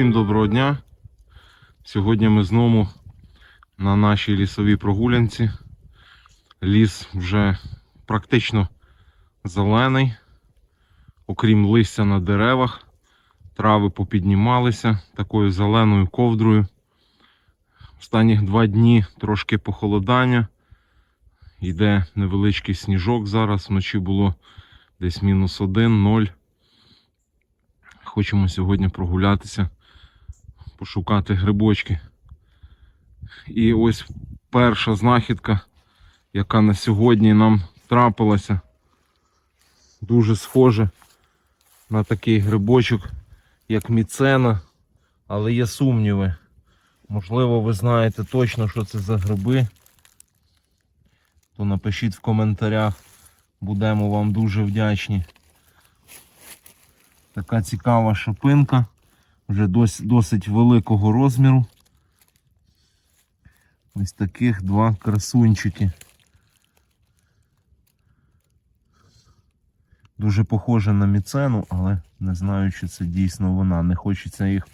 Всім доброго дня. Сьогодні ми знову на нашій лісовій прогулянці. Ліс вже практично зелений, окрім листя на деревах. Трави попіднімалися такою зеленою ковдрою. Останніх два дні трошки похолодання. Йде невеличкий сніжок зараз. Вночі було десь мінус один, ноль. Хочемо сьогодні прогулятися, пошукати грибочки. І ось перша знахідка, яка на сьогодні нам трапилася. Дуже схоже на такий грибочок, як міцена, але є сумніви. Можливо, ви знаєте точно, що це за гриби. То напишіть в коментарях, будемо вам дуже вдячні. Така цікава шипинка, вже досить, досить великого розміру. Ось таких два красунчики. Дуже похоже на міцену, але не знаю, чи це дійсно вона. Не хочеться їх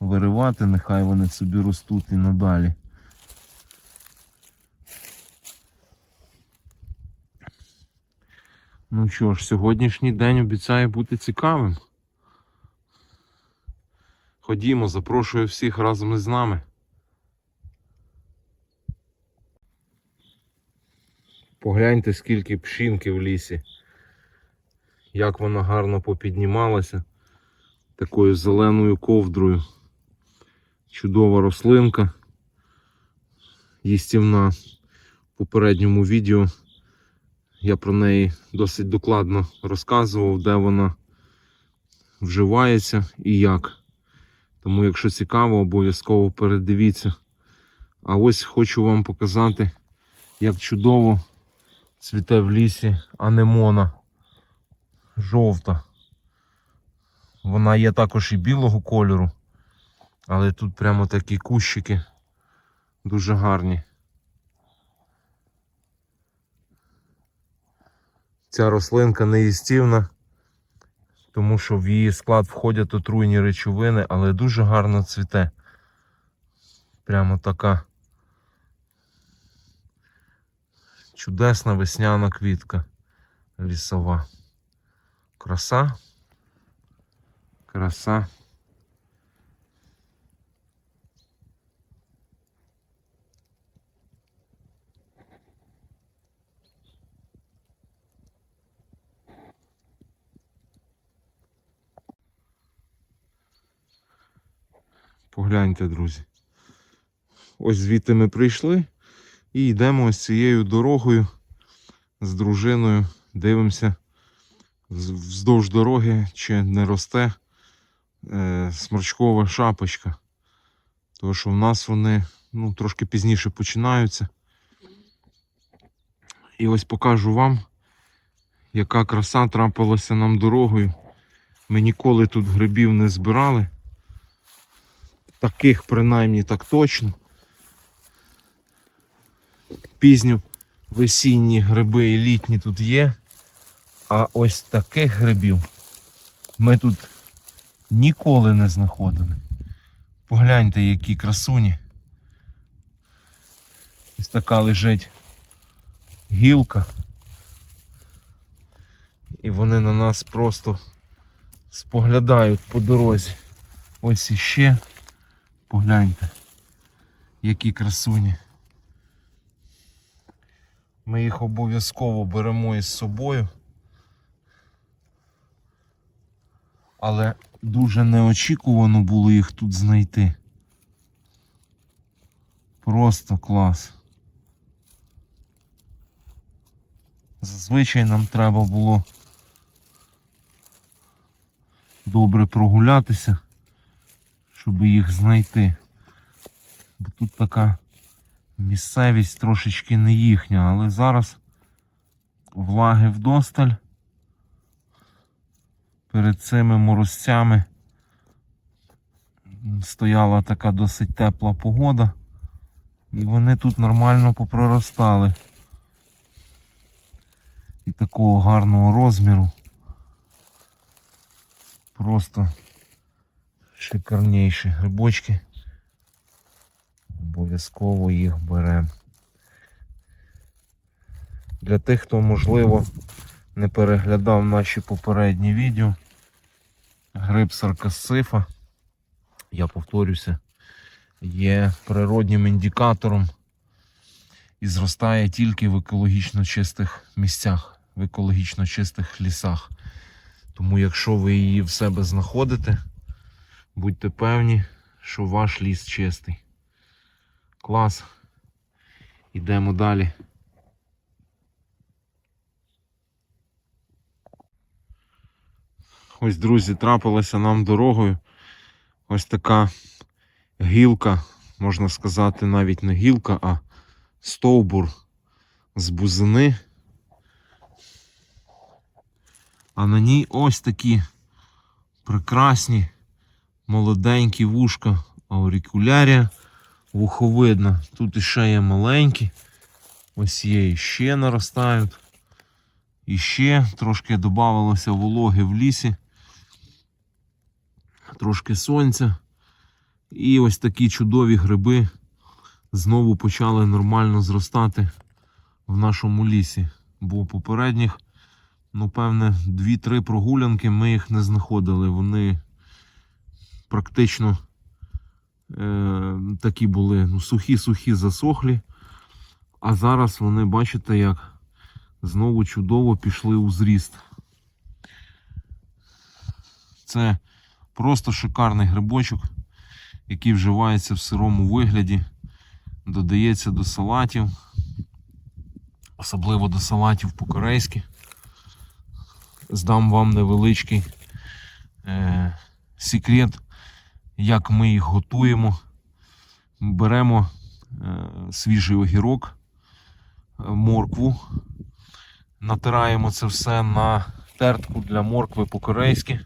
виривати, нехай вони собі ростуть і надалі. Ну що ж, сьогоднішній день обіцяє бути цікавим. Ходімо, запрошую всіх разом із нами. Погляньте, скільки пшінки в лісі. Як вона гарно попіднімалася такою зеленою ковдрою. Чудова рослинка. Їстівна в попередньому відео я про неї досить докладно розказував, де вона вживається і як. Тому, якщо цікаво, обов'язково передивіться. А ось хочу вам показати, як чудово цвіте в лісі анемона жовта. Вона є також і білого кольору, але тут прямо такі кущики дуже гарні. Ця рослинка неїстівна, тому що в її склад входять отруйні речовини, але дуже гарно цвіте. Прямо така чудесна весняна квітка лісова. Краса. Краса. Погляньте, друзі. Ось звідти ми прийшли і йдемо ось цією дорогою з дружиною. Дивимося вздовж дороги, чи не росте е, сморчкова шапочка. Тому що в нас вони ну, трошки пізніше починаються. І ось покажу вам, яка краса трапилася нам дорогою. Ми ніколи тут грибів не збирали. Таких принаймні так точно. Пізньо весінні гриби і літні тут є. А ось таких грибів ми тут ніколи не знаходили. Погляньте, які красуні. Ось така лежить гілка. І вони на нас просто споглядають по дорозі. Ось іще. Погляньте, які красуні. Ми їх обов'язково беремо із собою. Але дуже неочікувано було їх тут знайти. Просто клас. Зазвичай нам треба було добре прогулятися щоб їх знайти. Бо тут така місцевість трошечки не їхня, але зараз влаги вдосталь. Перед цими морозцями стояла така досить тепла погода, і вони тут нормально попроростали. І такого гарного розміру. Просто Шикарніші грибочки. Обов'язково їх беремо. Для тих, хто, можливо, не переглядав наші попередні відео. Гриб саркасифа, я повторюся, є природнім індикатором і зростає тільки в екологічно чистих місцях, в екологічно чистих лісах. Тому якщо ви її в себе знаходите, будьте певні, що ваш ліс чистий. Клас. Ідемо далі. Ось, друзі, трапилася нам дорогою. Ось така гілка, можна сказати, навіть не гілка, а стовбур з бузини. А на ній ось такі прекрасні молоденькі вушка аурикулярія вуховидна. Тут іще є маленькі. Ось є іще наростають. Іще трошки додавалося вологи в лісі. Трошки сонця. І ось такі чудові гриби знову почали нормально зростати в нашому лісі. Бо попередніх, ну, певне, 2-3 прогулянки ми їх не знаходили. Вони практично е, такі були ну, сухі-сухі засохлі. А зараз вони, бачите, як знову чудово пішли у зріст. Це просто шикарний грибочок, який вживається в сирому вигляді, додається до салатів, особливо до салатів по-корейськи. Здам вам невеличкий е, секрет, як ми їх готуємо. Беремо е, свіжий огірок, е, моркву, натираємо це все на тертку для моркви по-корейськи.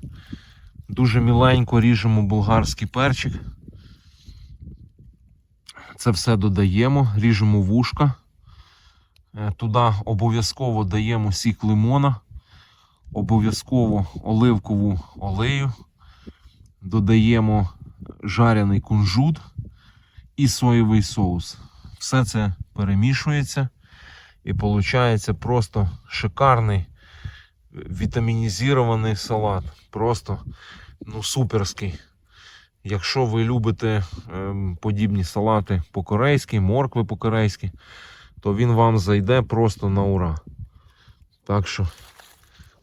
Дуже міленько ріжемо болгарський перчик. Це все додаємо, ріжемо вушка. Е, Туди обов'язково даємо сік лимона, обов'язково оливкову олею, додаємо жарений кунжут і соєвий соус. Все це перемішується і виходить просто шикарний вітамінізований салат. Просто ну, суперський. Якщо ви любите ем, подібні салати по-корейськи, моркви по-корейськи, то він вам зайде просто на ура. Так що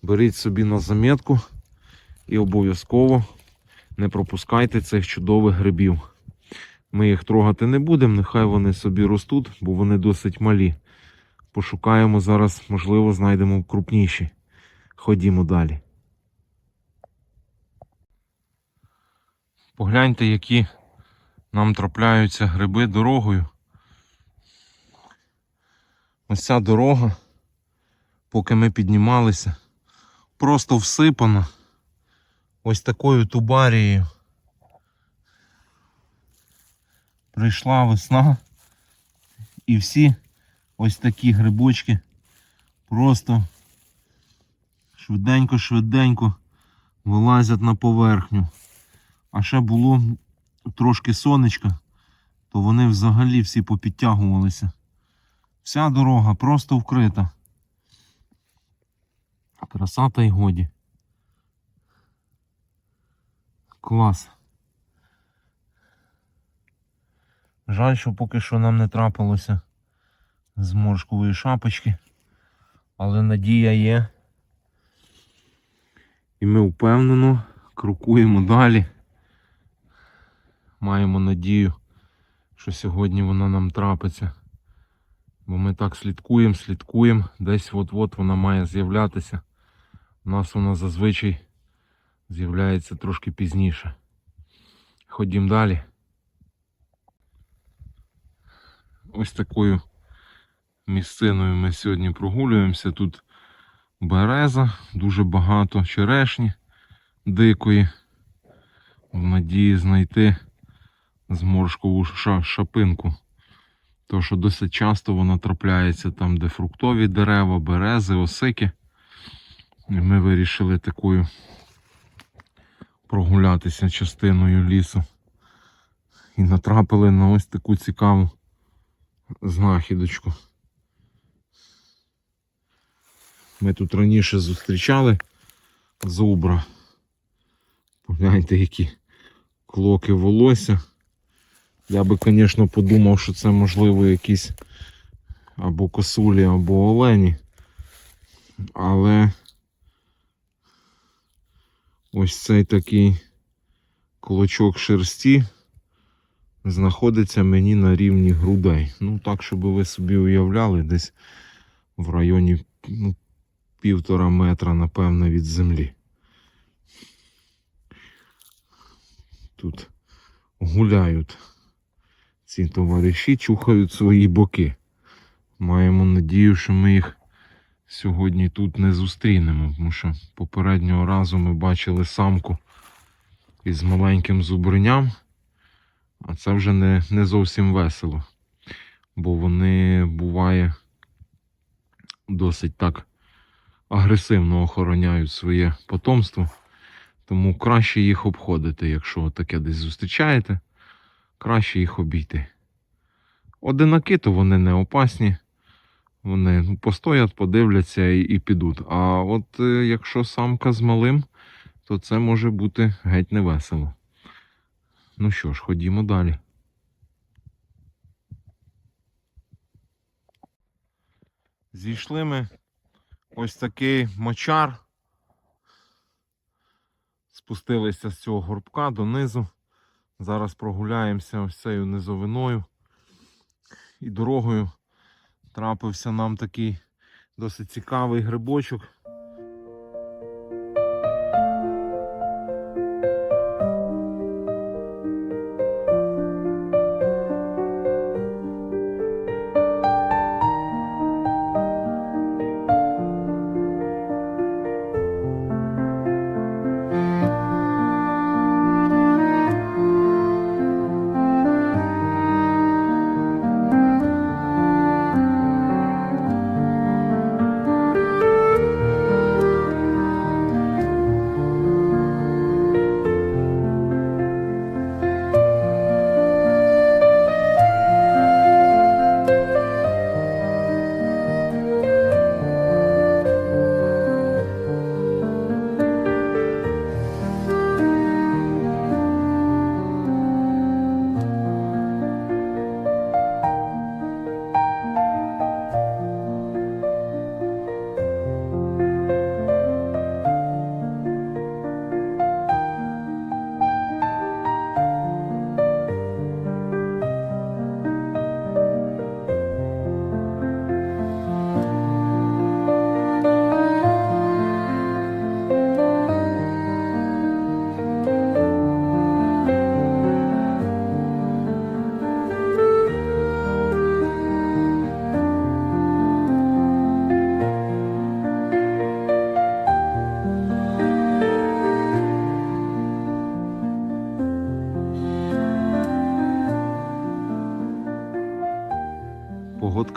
беріть собі на замітку і обов'язково не пропускайте цих чудових грибів. Ми їх трогати не будемо, нехай вони собі ростуть, бо вони досить малі. Пошукаємо зараз, можливо, знайдемо крупніші. Ходімо далі. Погляньте, які нам трапляються гриби дорогою. Ось ця дорога, поки ми піднімалися, просто всипана ось такою тубарією. Прийшла весна і всі ось такі грибочки просто швиденько-швиденько вилазять на поверхню. А ще було трошки сонечка, то вони взагалі всі попідтягувалися. Вся дорога просто вкрита. Краса та й годі. Клас. Жаль, що поки що нам не трапилося зморшкової шапочки, але надія є. І ми впевнено крокуємо далі. Маємо надію, що сьогодні вона нам трапиться. Бо ми так слідкуємо, слідкуємо. Десь от-от вона має з'являтися. У нас вона зазвичай з'являється трошки пізніше. Ходім далі. Ось такою місциною ми сьогодні прогулюємося. Тут береза, дуже багато черешні дикої. В надії знайти зморшкову шапинку. Тому що досить часто вона трапляється там, де фруктові дерева, берези, осики. І ми вирішили такою прогулятися частиною лісу. І натрапили на ось таку цікаву знахідочку. Ми тут раніше зустрічали зубра. Погляньте, які клоки волосся. Я би, звісно, подумав, що це можливо якісь або косулі, або олені. Але ось цей такий клочок шерсті знаходиться мені на рівні грудей. Ну, так, щоб ви собі уявляли, десь в районі ну, півтора метра, напевно, від землі. Тут гуляють ці товариші, чухають свої боки. Маємо надію, що ми їх сьогодні тут не зустрінемо, тому що попереднього разу ми бачили самку із маленьким зубриням, а це вже не, не зовсім весело, бо вони буває досить так агресивно охороняють своє потомство. Тому краще їх обходити, якщо таке десь зустрічаєте, краще їх обійти. Одинаки, то вони не опасні. Вони ну, постоять, подивляться і, і підуть. А от е, якщо самка з малим, то це може бути геть невесело. Ну що ж, ходімо далі. Зійшли ми ось такий мочар. Спустилися з цього горбка донизу. Зараз прогуляємося ось цією низовиною. І дорогою трапився нам такий досить цікавий грибочок.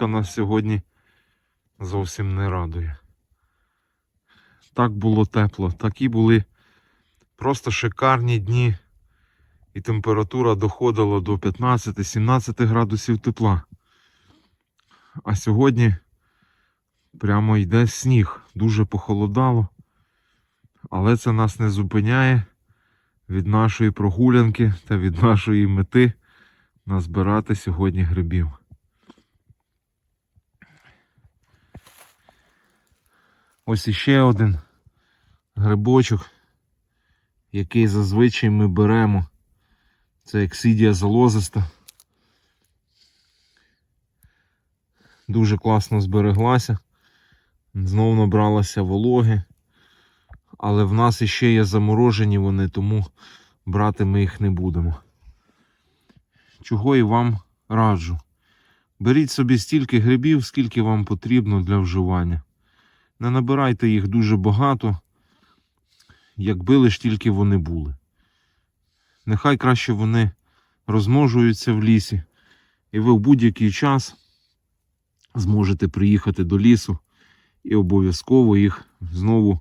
Погодка нас сьогодні зовсім не радує. Так було тепло, такі були просто шикарні дні, і температура доходила до 15-17 градусів тепла. А сьогодні прямо йде сніг, дуже похолодало, але це нас не зупиняє від нашої прогулянки та від нашої мети назбирати сьогодні грибів. Ось іще один грибочок, який зазвичай ми беремо. Це ексидія залозиста. Дуже класно збереглася. Знову набралася вологи. Але в нас іще є заморожені вони, тому брати ми їх не будемо. Чого і вам раджу. Беріть собі стільки грибів, скільки вам потрібно для вживання. Не набирайте їх дуже багато, якби лиш тільки вони були. Нехай краще вони розмножуються в лісі, і ви в будь-який час зможете приїхати до лісу і обов'язково їх знову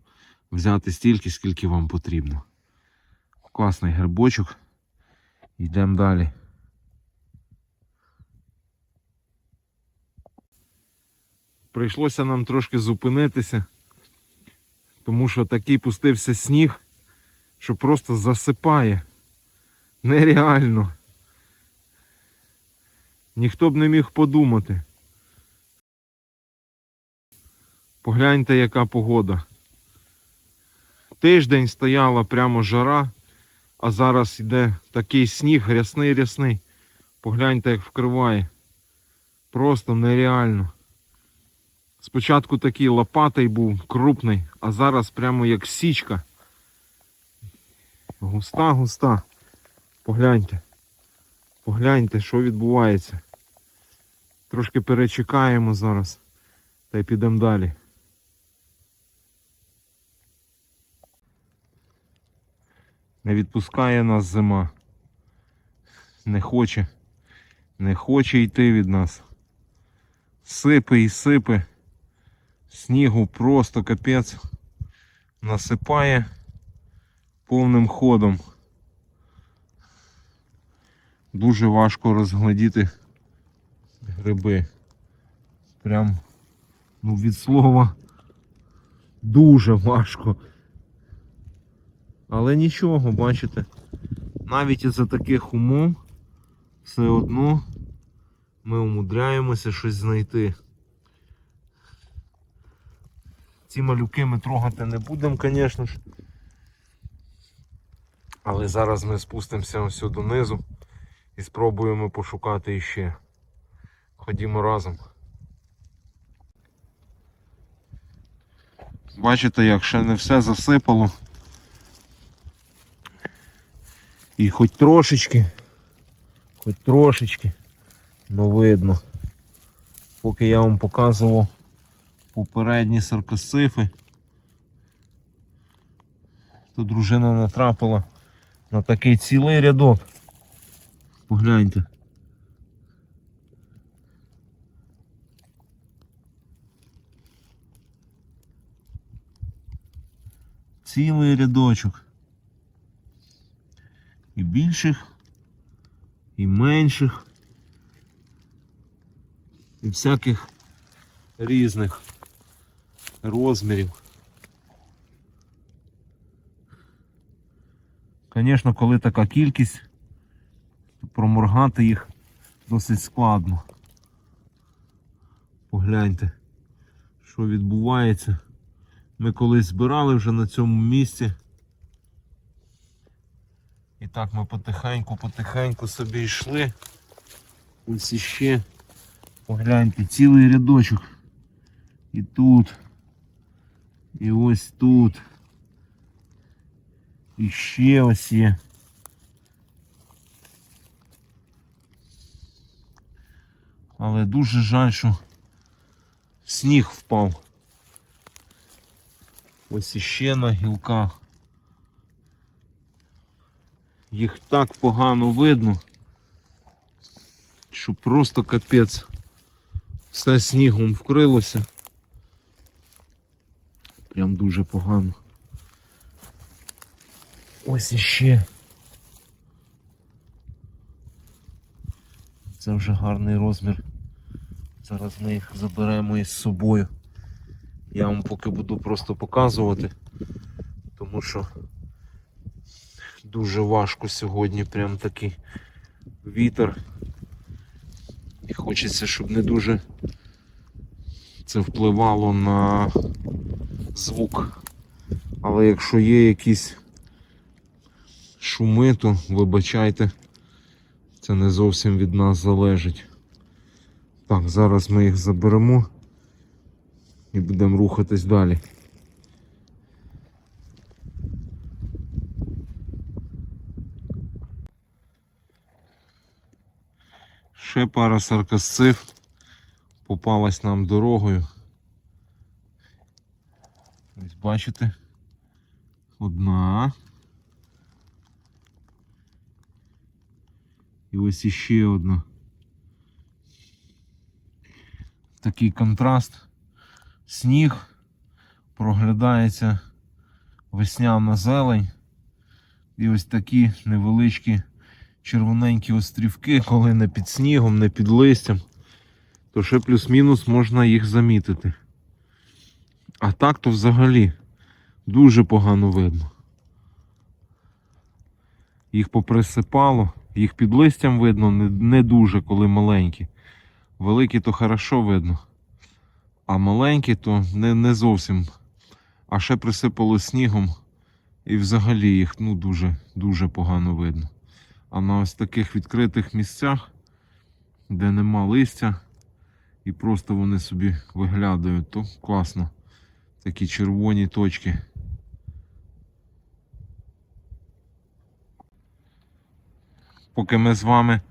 взяти стільки, скільки вам потрібно. Класний грибочок. Йдемо далі. Прийшлося нам трошки зупинитися, тому що такий пустився сніг, що просто засипає. Нереально. Ніхто б не міг подумати. Погляньте, яка погода. Тиждень стояла прямо жара, а зараз йде такий сніг рясний-рясний. Погляньте, як вкриває. Просто нереально. Спочатку такий лопатий був, крупний, а зараз прямо як січка. Густа, густа. Погляньте. Погляньте, що відбувається. Трошки перечекаємо зараз та й підемо далі. Не відпускає нас зима. Не хоче. Не хоче йти від нас. Сипе і сипе. Снігу просто капець. Насипає повним ходом. Дуже важко розглядіти гриби. Прям ну, від слова дуже важко. Але нічого, бачите, навіть із-за таких умов все одно ми умудряємося щось знайти. Ці малюки ми трогати не будемо, звісно ж. Але зараз ми спустимося ось донизу і спробуємо пошукати іще. Ходімо разом. Бачите, як ще не все засипало. І хоч трошечки, хоч трошечки, ну видно. Поки я вам показував попередні саркосифи, то дружина натрапила на такий цілий рядок. Погляньте. Цілий рядочок. І більших, і менших, і всяких різних розмірів. Звісно, коли така кількість, то проморгати їх досить складно. Погляньте, що відбувається. Ми колись збирали вже на цьому місці. І так ми потихеньку-потихеньку собі йшли. Ось іще. Погляньте, цілий рядочок. І тут. І ось тут. І ще ось є. Але дуже жаль, що сніг впав. Ось іще на гілках. Їх так погано видно, що просто капець. Все снігом вкрилося. Прям дуже погано. Ось іще. Це вже гарний розмір. Зараз ми їх заберемо із собою. Я вам поки буду просто показувати, тому що дуже важко сьогодні прям такий вітер. І хочеться, щоб не дуже це впливало на звук. Але якщо є якісь шуми, то вибачайте, це не зовсім від нас залежить. Так, зараз ми їх заберемо і будемо рухатись далі. Ще пара саркасцив попалась нам дорогою. Ось бачите? Одна. І ось іще одна. Такий контраст. Сніг, проглядається весняна зелень. І ось такі невеличкі червоненькі острівки, коли не під снігом, не під листям, то ще плюс-мінус можна їх замітити. А так то взагалі дуже погано видно. Їх поприсипало, їх під листям видно не, дуже, коли маленькі. Великі то хорошо видно. А маленькі то не, не зовсім. А ще присипало снігом. І взагалі їх ну, дуже, дуже погано видно. А на ось таких відкритих місцях, де нема листя, і просто вони собі виглядають, то класно. Такі червоні точки. Поки ми з вами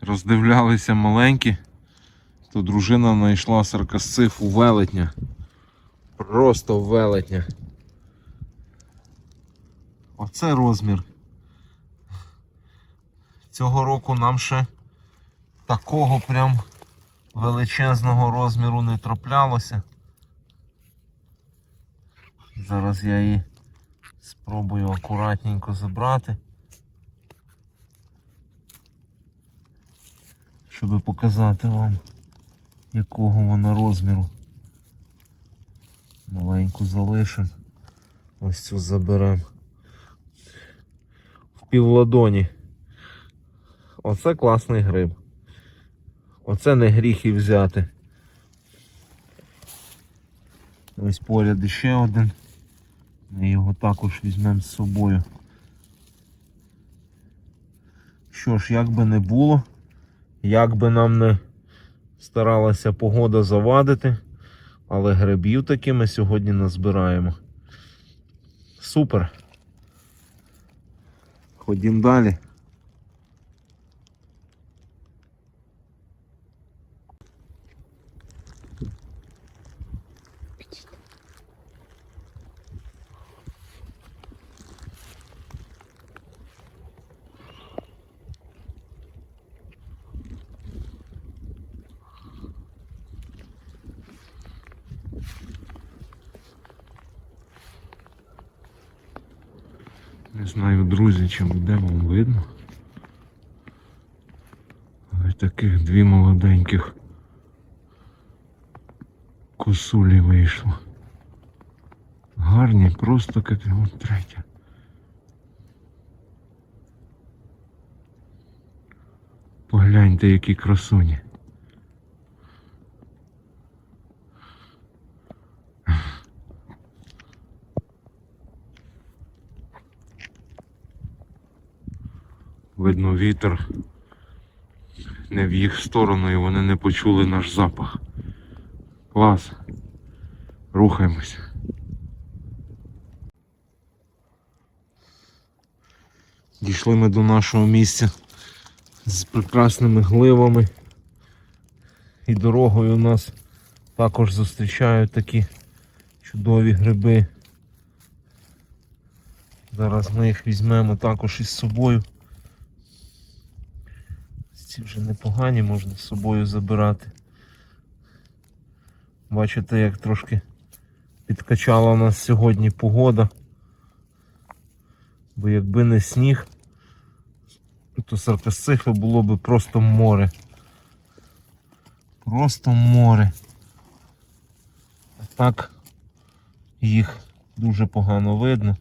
роздивлялися маленькі, то дружина знайшла саркасциф у велетня. Просто велетня. Оце розмір. Цього року нам ще такого прям величезного розміру не траплялося. Зараз я її спробую акуратненько забрати. Щоб показати вам, якого вона розміру. Маленьку залишимо. Ось цю заберемо. В півладоні. Оце класний гриб. Оце не гріх і взяти. Ось поряд іще один. Ми його також візьмемо з собою. Що ж, як би не було, як би нам не старалася погода завадити, але грибів таки ми сьогодні назбираємо. Супер. Ходім далі. Не знаю, друзі, буде вам видно. Ось таких дві молоденьких косулі вийшло. Гарні, просто от третя. Погляньте, які красуні. Видно, вітер не в їх сторону і вони не почули наш запах. Клас. Рухаємось. Дійшли ми до нашого місця з прекрасними гливами. І дорогою у нас також зустрічають такі чудові гриби. Зараз ми їх візьмемо також із собою. Ці вже непогані, можна з собою забирати. Бачите, як трошки підкачала нас сьогодні погода. Бо якби не сніг, то саркасцифи було би просто море. Просто море. А так їх дуже погано видно.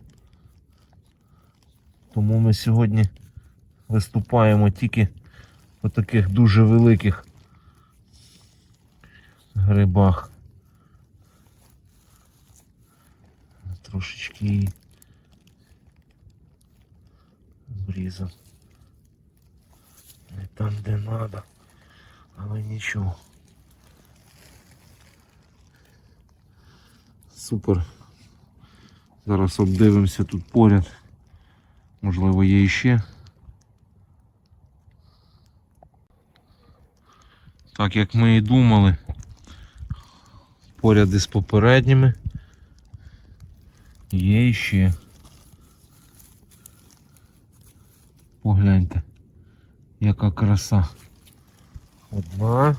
Тому ми сьогодні виступаємо тільки по таких дуже великих грибах. Трошечки обрізав. Не там, де треба, але нічого. Супер. Зараз обдивимося тут поряд. Можливо, є іще. Так як ми і думали, поряд із попередніми є іще. Погляньте, яка краса. Одна.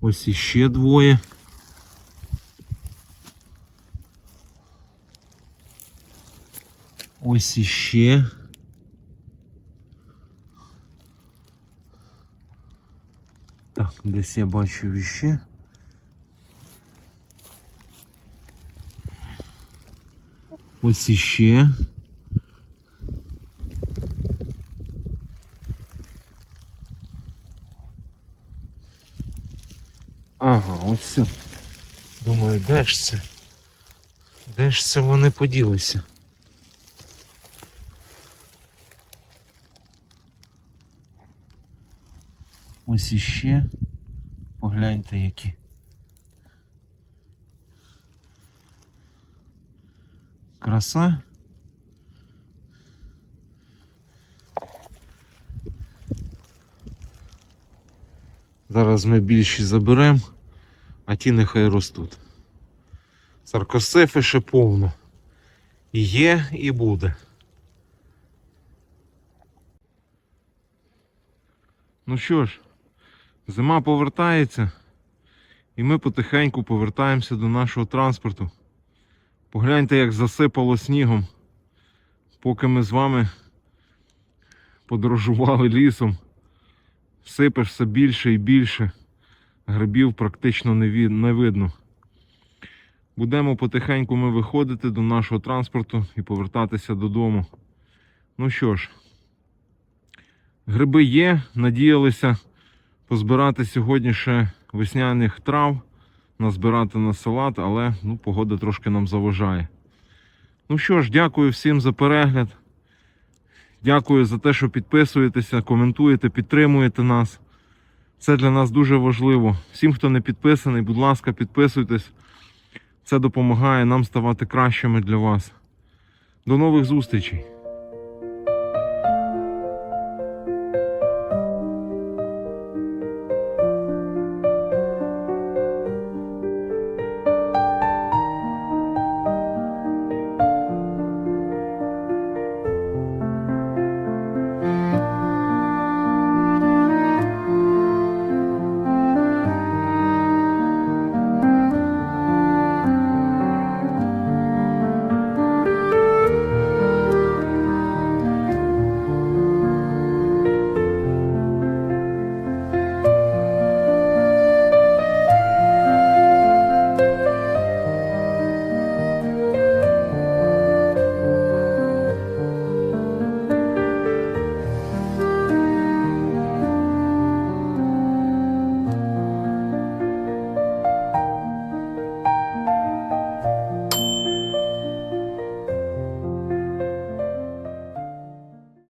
Ось іще двоє. Ось іще. Так, десь я бачив іще. Ось іще. Ага, ось все. Думаю, де ж це? Де ж це вони поділися? Ось іще. Погляньте які. Краса. Зараз ми більші заберемо, а ті нехай ростуть. Саркосефи ще повно. І є, і буде. Ну що ж, зима повертається, і ми потихеньку повертаємося до нашого транспорту. Погляньте, як засипало снігом, поки ми з вами подорожували лісом. Сипе все більше і більше. Грибів практично не, видно. Будемо потихеньку ми виходити до нашого транспорту і повертатися додому. Ну що ж, гриби є, надіялися позбирати сьогодні ще весняних трав, назбирати на салат, але ну, погода трошки нам заважає. Ну що ж, дякую всім за перегляд. Дякую за те, що підписуєтеся, коментуєте, підтримуєте нас. Це для нас дуже важливо. Всім, хто не підписаний, будь ласка, підписуйтесь. Це допомагає нам ставати кращими для вас. До нових зустрічей!